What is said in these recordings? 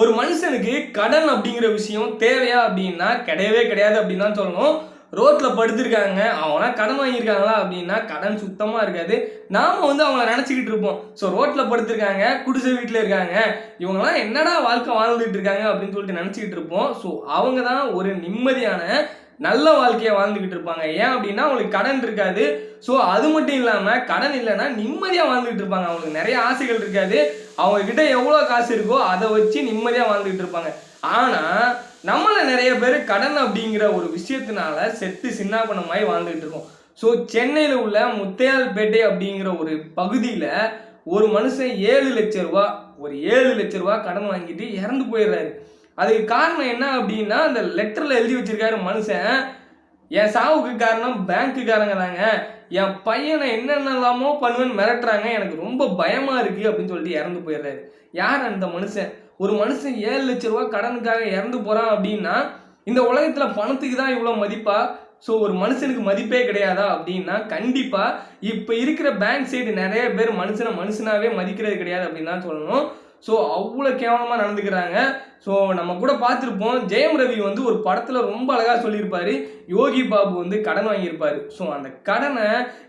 ஒரு மனுஷனுக்கு கடன் அப்படிங்கிற விஷயம் தேவையா அப்படின்னா கிடையவே கிடையாது அப்படின்னு தான் சொல்லணும். ரோட்டில் படுத்திருக்காங்க. அவனா கடன் வாங்கியிருக்காங்களா அப்படின்னா கடன் சுத்தமாக இருக்காது. நாம் வந்து அவங்கள நினச்சிக்கிட்டு இருப்போம். ஸோ ரோட்டில் படுத்திருக்காங்க குடிசை வீட்டில் இருக்காங்க. இவங்கெல்லாம் என்னடா வாழ்க்கை வாழ்ந்துட்டு இருக்காங்க அப்படின்னு சொல்லிட்டு நினச்சிக்கிட்டு இருப்போம். ஸோ அவங்க தான் ஒரு நிம்மதியான நல்ல வாழ்க்கையை வாழ்ந்துக்கிட்டு இருப்பாங்க. ஏன் அப்படின்னா அவங்களுக்கு கடன் இருக்காது. ஸோ அது மட்டும் இல்லாமல் கடன் இல்லைன்னா நிம்மதியாக வாழ்ந்துகிட்டு இருப்பாங்க. அவங்களுக்கு நிறைய ஆசைகள் இருக்காது. அவங்க கிட்ட எவ்வளோ காசு இருக்கோ அதை வச்சு நிம்மதியாக வாழ்ந்துக்கிட்டு இருப்பாங்க. ஆனால் நம்மள நிறைய பேர் கடன் அப்படிங்கிற ஒரு விஷயத்தினால செத்து சின்னாபனமாய் வாழ்ந்துகிட்டு இருக்கோம். ஸோ சென்னையில் உள்ள முத்தையால்பேட்டை அப்படிங்கிற ஒரு பகுதியில் ஒரு மனுஷன் ஏழு லட்ச ரூபா ஒரு ஏழு லட்ச ரூபா கடன் வாங்கிட்டு இறந்து போயிடுறாரு. அதுக்கு காரணம் என்ன அப்படின்னா அந்த லெட்டரில் எழுதி வச்சிருக்காரு மனுஷன். என் சாவுக்கு காரணம் பேங்க்குக்காரங்க தாங்க என் பையனை என்னென்னலாமோ பண்ணுவேன்னு மிரட்டுறாங்க. எனக்கு ரொம்ப பயமாக இருக்குது அப்படின்னு சொல்லிட்டு இறந்து போயிடுறாரு. யார் அந்த மனுஷன்? ஒரு மனுஷன் ஏழு லட்ச ரூபா கடனுக்காக இறந்து போகிறான் அப்படின்னா இந்த உலகத்தில் பணத்துக்கு தான் இவ்வளோ மதிப்பா? ஸோ ஒரு மனுஷனுக்கு மதிப்பே கிடையாதா அப்படின்னா கண்டிப்பாக இப்போ இருக்கிற பேங்க் சைடு நிறைய பேர் மனுஷனை மனுஷனாகவே மதிக்கிறது கிடையாது அப்படின்னு தான் சொல்லணும். ஸோ அவ்வளோ கேவலமாக நடந்துக்கிறாங்க. ஸோ நம்ம கூட பார்த்துருப்போம் ஜெயம் ரவி வந்து ஒரு படத்தில் ரொம்ப அழகாக சொல்லியிருப்பார். யோகி பாபு வந்து கடன் வாங்கியிருப்பார். ஸோ அந்த கடனை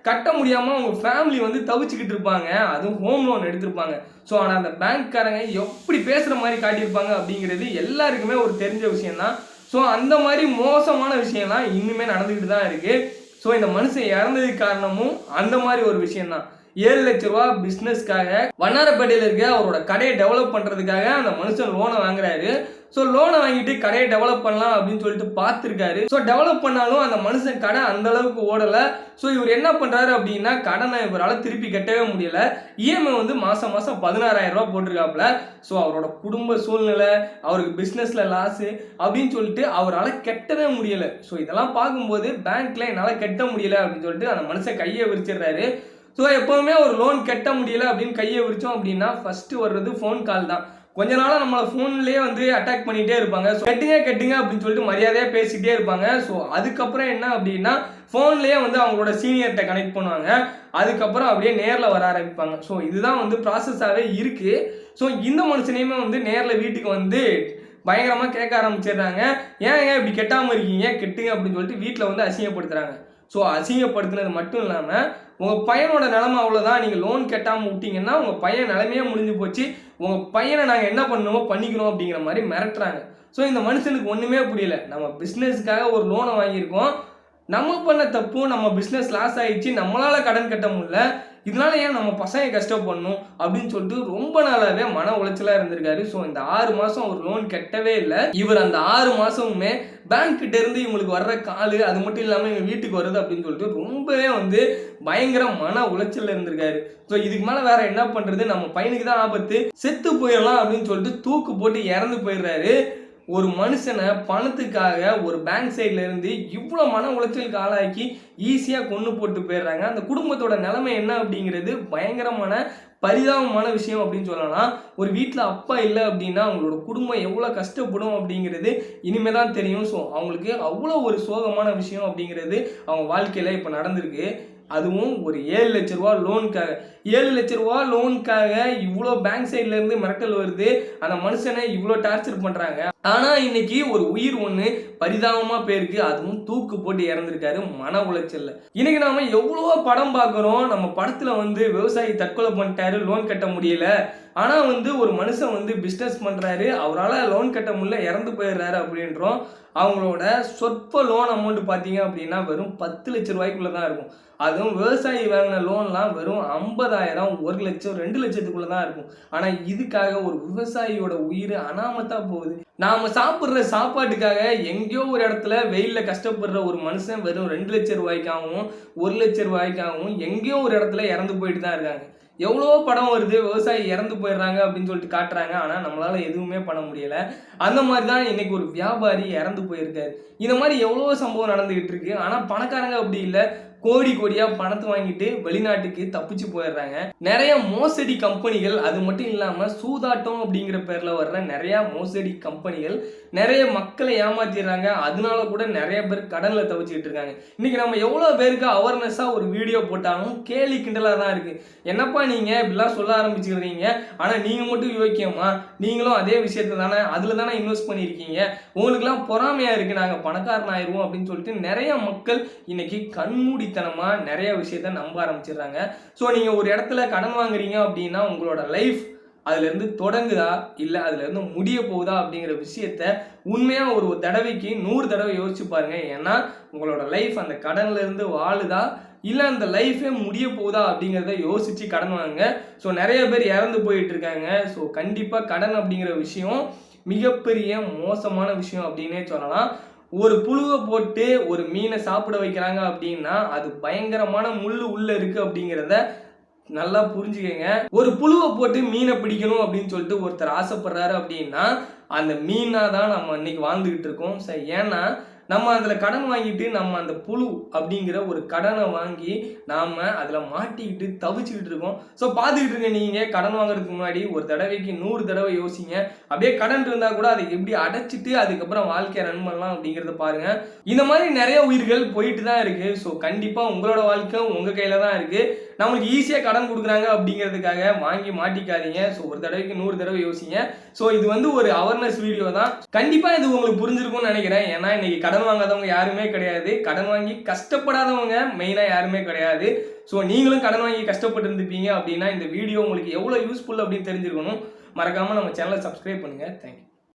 கட்ட முடியாமல் அவங்க ஃபேமிலி வந்து தவிச்சுக்கிட்டு இருப்பாங்க. அதுவும் ஹோம் லோன் எடுத்திருப்பாங்க. ஸோ ஆனால் அந்த பேங்க்காரங்க எப்படி பேசுகிற மாதிரி காட்டியிருப்பாங்க அப்படிங்கிறது எல்லாருக்குமே ஒரு தெரிஞ்ச விஷயந்தான் ஸோ அந்த மாதிரி மோசமான விஷயம்லாம் இன்னுமே நடந்துக்கிட்டு தான் இருக்குது ஸோ இந்த மனுஷன் இறந்ததுக்கு காரணமும் அந்த மாதிரி ஒரு விஷயந்தான் ஏழு லட்ச ரூபா பிஸ்னஸ்க்காக வண்ணாரப்பேட்டையில் இருக்க அவரோட கடையை டெவலப் பண்ணுறதுக்காக அந்த மனுஷன் லோனை வாங்குறாரு. ஸோ லோனை வாங்கிட்டு கடையை டெவலப் பண்ணலாம் அப்படின்னு சொல்லிட்டு பார்த்துருக்காரு. ஸோ டெவலப் பண்ணாலும் அந்த மனுஷன் கடை அந்த அளவுக்கு ஓடலை. ஸோ இவர் என்ன பண்ணுறாரு அப்படின்னா கடனை இவரால் திருப்பி கட்டவே முடியல. இஎம்ஐ வந்து மாதம் மாதம் பதினாறாயிரம் ரூபா போட்டிருக்காப்புல. ஸோ அவரோட குடும்ப சூழ்நிலை அவருக்கு பிஸ்னஸில் லாஸு அப்படின்னு சொல்லிட்டு அவரால் கட்டவே முடியலை. ஸோ இதெல்லாம் பார்க்கும்போது பேங்க்ல என்னால் கட்ட முடியல அப்படின்னு சொல்லிட்டு அந்த மனுஷன் கையை விரிச்சிடுறாரு. ஸோ எப்போவுமே ஒரு லோன் கட்ட முடியல அப்படின்னு கையை விரிச்சோம் அப்படின்னா ஃபஸ்ட்டு வர்றது ஃபோன் கால் தான். கொஞ்ச நாளாக நம்மளை ஃபோன்லேயே வந்து அட்டாக் பண்ணிகிட்டே இருப்பாங்க. ஸோ கட்டுங்க கட்டுங்க அப்படின்னு சொல்லிட்டு மரியாதையாக பேசிகிட்டே இருப்பாங்க. ஸோ அதுக்கப்புறம் என்ன அப்படின்னா ஃபோன்லேயே வந்து அவங்களோட சீனியர்கிட்ட கனெக்ட் பண்ணுவாங்க. அதுக்கப்புறம் அப்படியே நேரில் வர ஆரம்பிப்பாங்க. ஸோ இதுதான் வந்து ப்ராசஸாகவே இருக்குது ஸோ இந்த மனுஷனையுமே வந்து நேரில் வீட்டுக்கு வந்து பயங்கரமாக கேட்க ஆரம்பிச்சிடுறாங்க. ஏன் ஏன் இப்படி கெட்டாமல் இருக்கீங்க? கெட்டுங்க அப்படின்னு சொல்லிட்டு வீட்டில் வந்து அசிங்கப்படுத்துகிறாங்க ஸோ அசிங்கப்படுத்தினது மட்டும் இல்லாமல் உங்கள் பையனோட நிலமை அவ்வளோதான் நீங்கள் லோன் கட்டாமல் விட்டீங்கன்னா உங்கள் பையன் நிலமையே முடிஞ்சு போச்சு. உங்கள் பையனை நாங்கள் என்ன பண்ணணுமோ பண்ணிக்கிறோம் அப்படிங்கிற மாதிரி மிரட்டுறாங்க. ஸோ இந்த மனுஷனுக்கு ஒன்றுமே புரியல. நம்ம பிஸ்னஸ்க்காக ஒரு லோனை வாங்கியிருக்கோம். நம்ம பண்ண தப்பும் நம்ம பிஸ்னஸ் லாஸ் ஆகிடுச்சு நம்மளால் கடன் கட்ட முடியல இதனால ஏன் நம்ம பசங்க கஷ்டப்படணும் அப்படின்னு சொல்லிட்டு ரொம்ப நாளாவே மன உளைச்சலாக இருந்திருக்காரு. ஸோ இந்த ஆறு மாதம் அவர் லோன் கட்டவே இல்லை. இவர் அந்த ஆறு மாதமுமே பேங்க் கிட்ட இருந்து இவங்களுக்கு வர்ற காலு அது மட்டும் இல்லாமல் எங்கள் வீட்டுக்கு வருது அப்படின்னு சொல்லிட்டு ரொம்பவே வந்து பயங்கர மன உளைச்சல் இருந்திருக்காரு. ஸோ இதுக்கு மேலே வேற என்ன பண்ணுறது நம்ம பையனுக்கு தான் ஆபத்து. செத்து போயிடலாம் அப்படின்னு சொல்லிட்டு தூக்கு போட்டு இறந்து போயிடுறாரு. ஒரு மனுஷனை பணத்துக்காக ஒரு பேங்க் சைட்ல இருந்து இவ்வளோ மன உளைச்சலுக்கு ஆளாக்கி ஈஸியாக கொண்டு போட்டு போயிடுறாங்க. அந்த குடும்பத்தோட நிலைமை என்ன அப்படிங்கிறது பயங்கரமான பரிதாபமான விஷயம் அப்படின்னு சொல்லலாம். ஒரு வீட்டில் அப்பா இல்லை அப்படின்னா அவங்களோட குடும்பம் எவ்வளோ கஷ்டப்படும் அப்படிங்கிறது இனிமே தான் தெரியும். ஸோ அவங்களுக்கு அவ்வளோ ஒரு சோகமான விஷயம் அப்படிங்கிறது அவங்க வாழ்க்கையில் இப்போ நடந்திருக்கு. அதுவும் ஒரு ஏழு லட்ச ரூபா லோனுக்காக ஏழு லட்ச ரூபா லோனுக்காக இவ்வளோ பேங்க் சைட்லேருந்து மிரட்டல் வருது. அந்த மனுஷனை இவ்வளோ டார்ச்சர் பண்ணுறாங்க ஆனால் இன்னைக்கு ஒரு உயிர் ஒன்று பரிதாபமாக போயிருக்கு. அதுவும் தூக்கு போட்டு இறந்துருக்காரு மன உளைச்சலில். இன்னைக்கு நாம் எவ்வளோ படம் பார்க்குறோம். நம்ம படத்தில் வந்து விவசாயி தற்கொலை பண்ணிட்டாரு லோன் கட்ட முடியல. ஆனால் வந்து ஒரு மனுஷன் வந்து பிஸ்னஸ் பண்ணுறாரு அவரால் லோன் கட்ட முடியல இறந்து போயிடுறாரு அப்படின்றோம். அவங்களோட சொற்ப லோன் அமௌண்ட் பார்த்தீங்க அப்படின்னா வெறும் பத்து லட்ச ரூபாய்க்குள்ளே தான் இருக்கும். அதுவும் விவசாயி வாங்கின லோன்லாம் வெறும் ஐம்பதாயிரம் ஒரு லட்சம் ரெண்டு லட்சத்துக்குள்ளே தான் இருக்கும். ஆனால் இதுக்காக ஒரு விவசாயியோட உயிர் அனாமத்தாக போகுது. நாம் சாப்பிட்ற சாப்பாட்டுக்காக எங்கேயோ ஒரு இடத்துல வெயிலில் கஷ்டப்படுற ஒரு மனுஷன் வெறும் ரெண்டு லட்ச ரூபாய்க்காகவும் ஒரு லட்ச ரூபாய்க்காகவும் எங்கேயோ ஒரு இடத்துல இறந்து போயிட்டு தான் இருக்காங்க. எவ்வளோ படம் வருது விவசாயி இறந்து போயிடுறாங்க அப்படின்னு சொல்லிட்டு காட்டுறாங்க. ஆனால் நம்மளால எதுவுமே பண்ண முடியல. அந்த மாதிரி தான் இன்னைக்கு ஒரு வியாபாரி இறந்து போயிருக்காரு. இந்த மாதிரி எவ்வளோ சம்பவம் நடந்துகிட்டு இருக்கு. ஆனால் பணக்காரங்க அப்படி இல்லை. கோடி கோடியா பணத்தை வாங்கிட்டு வெளிநாட்டுக்கு தப்பிச்சு போயிடுறாங்க. நிறைய மோசடி கம்பெனிகள் அது மட்டும் இல்லாம சூதாட்டம் அப்படிங்கிற பேர்ல வர்ற நிறைய மோசடி கம்பெனிகள் நிறைய மக்களை ஏமாத்திடுறாங்க. அதனால கூட நிறைய பேர் கடன்ல தவிச்சுட்டு இருக்காங்க. இன்னைக்கு நம்ம எவ்வளவு பேருக்கு அவேர்னஸா ஒரு வீடியோ போட்டாலும் கேலி கிண்டலா தான் இருக்கு. என்னப்பா நீங்க இப்படிலாம் சொல்ல ஆரம்பிச்சுக்கிறீங்க? ஆனா நீங்க மட்டும் யோக்கியமா? நீங்களும் அதே விஷயத்த தானே அதுல தானே இன்வெஸ்ட் பண்ணியிருக்கீங்க? உங்களுக்குலாம் பொறாமையா இருக்கு. நாங்க பணக்காரன் ஆயிருவோம் அப்படின்னு சொல்லிட்டு நிறைய மக்கள் இன்னைக்கு கண்மூடித்தனமா நிறைய விஷயத்த நம்ப ஆரம்பிச்சிடுறாங்க. ஸோ நீங்கள் ஒரு இடத்துல கடன் வாங்குறீங்க அப்படின்னா உங்களோட லைஃப் அதுலேருந்து தொடங்குதா? இல்லை அதுலேருந்து முடிய போகுதா? அப்படிங்கிற விஷயத்த உண்மையாக ஒரு தடவைக்கு நூறு தடவை யோசிச்சு பாருங்கள் ஏன்னா உங்களோட லைஃப் அந்த கடன்லேருந்து வாழுதா? இல்லை அந்த லைஃபே முடிய போகுதா? அப்படிங்கிறத யோசிச்சு கடன் வாங்குங்க. ஸோ நிறைய பேர் இறந்து போயிட்டு இருக்காங்க. ஸோ கண்டிப்பாக கடன் அப்படிங்கிற விஷயம் மிகப்பெரிய மோசமான விஷயம் அப்படின்னே சொல்லலாம். ஒரு புழுவை போட்டு ஒரு மீனை சாப்பிட வைக்கிறாங்க அப்படின்னா அது பயங்கரமான முள் உள்ள இருக்கு அப்படிங்கிறத நல்லா புரிஞ்சுக்கங்க. ஒரு புழுவை போட்டு மீனை பிடிக்கணும் அப்படின்னு சொல்லிட்டு ஒருத்தர் ஆசைப்படுறாரு அப்படின்னா அந்த மீனாக தான் நம்ம இன்னைக்கு வாழ்ந்துக்கிட்டு இருக்கோம். சரி ஏன்னா நம்ம அதில் கடன் வாங்கிட்டு நம்ம அந்த புழு அப்படிங்கிற ஒரு கடனை வாங்கி நாம் அதில் மாட்டிக்கிட்டு தவிச்சுக்கிட்டு இருக்கோம். ஸோ பார்த்துக்கிட்டு இருக்க நீங்கள் கடன் வாங்குறதுக்கு முன்னாடி ஒரு தடவைக்கு நூறு தடவை யோசிங்க. அப்படியே கடன் இருந்தால் கூட அதை எப்படி அடைச்சிட்டு அதுக்கப்புறம் வாழ்க்கையை ரன் பண்ணலாம் அப்படிங்கிறத பாருங்கள் இந்த மாதிரி நிறைய உயிர்கள் போயிட்டு தான் இருக்குது ஸோ கண்டிப்பாக உங்களோட வாழ்க்கை உங்கள் கையில் தான் இருக்குது நம்மளுக்கு ஈஸியாக கடன் கொடுக்குறாங்க அப்படிங்கிறதுக்காக வாங்கி மாட்டிக்காதீங்க. ஸோ ஒரு தடவைக்கு நூறு தடவை யோசிங்க. ஸோ இது வந்து ஒரு அவேர்னஸ் வீடியோ தான். கண்டிப்பாக இது உங்களுக்கு புரிஞ்சிருக்கும்னு நினைக்கிறேன். ஏன்னா இன்னைக்கு கடன் வாங்காதவங்க யாருமே கிடையாது. கடன் வாங்கி கஷ்டப்படாதவங்க மெயினாக யாருமே கிடையாது. ஸோ நீங்களும் கடன் வாங்கி கஷ்டப்பட்டு இருந்துப்பீங்க அப்படின்னா இந்த வீடியோ உங்களுக்கு எவ்வளோ யூஸ்ஃபுல் அப்படின்னு தெரிஞ்சிருக்கணும். மறக்காமல் நம்ம சேனலை சப்ஸ்கிரைப் பண்ணுங்கள் தேங்க்யூ